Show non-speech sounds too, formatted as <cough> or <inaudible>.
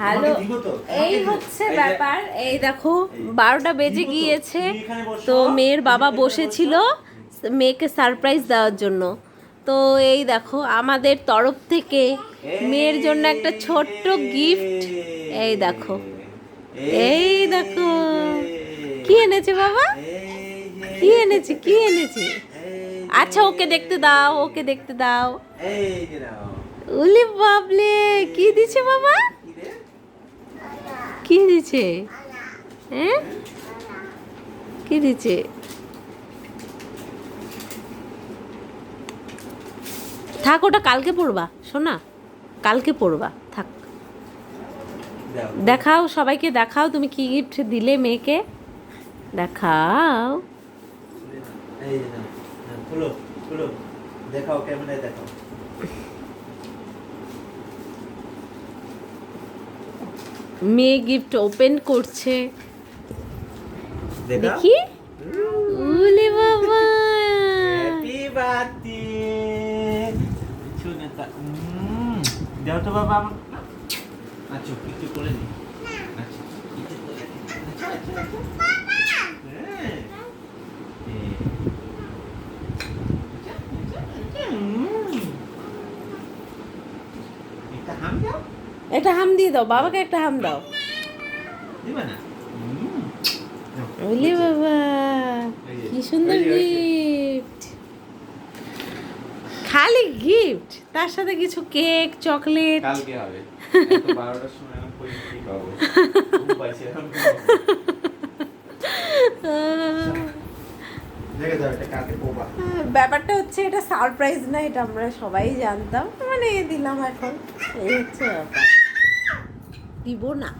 Hello? এই হচ্ছে ব্যাপার এই দেখো বারোটা বেজে গিয়েছে তো মেয়ের বাবা বসেছিল মেয়েকে সারপ্রাইজ দেওয়ার জন্য। তো এই দেখো আমাদের তরফ থেকে মেয়ের জন্য একটা ছোট্ট গিফট এই দেখো এই দেখো। কি এনেছে বাবা? কি এনেছে কি এনেছে? আচ্ছা ওকে দেখতে দাও ওকে দেখতে দাও। এই। উলি বাবলে কি দিছে বাবা? কি দিছে? হ্যাঁ? কি দিছে? থাক, ওটা কালকে পড়বা শোনা কালকে পড়বা, থাক। দেখাও, সবাইকে দেখাও, তুমি কি গিফট দিলে মেয়েকে? দেখাও। দেখাও, ক্যামেরায় দেখাও। মেয়ে গিফট ওপেন করছে। দেখি। উলি বাবা। হ্যাপি বার্থডে দাও তো বাবা আমার আচ্ছা কিছু করে নি আচ্ছা কিছু করে নি। এই। উম। একটা হাম দাও একটা হাম দিয়ে দাও বাবাকে একটা হাম দাও। উলি বাবা কি সুন্দর। গিফট খালি গিফট তার সাথে কিছু কেক চকলেট কালকে হবে। <laughs> সময় আমি পোবা। ব্যাপারটা হচ্ছে এটা সারপ্রাইজ না এটা আমরা সবাই জানতাম। মানে দিলাম এখন। এই হচ্ছে ব্যাপার। দিব না।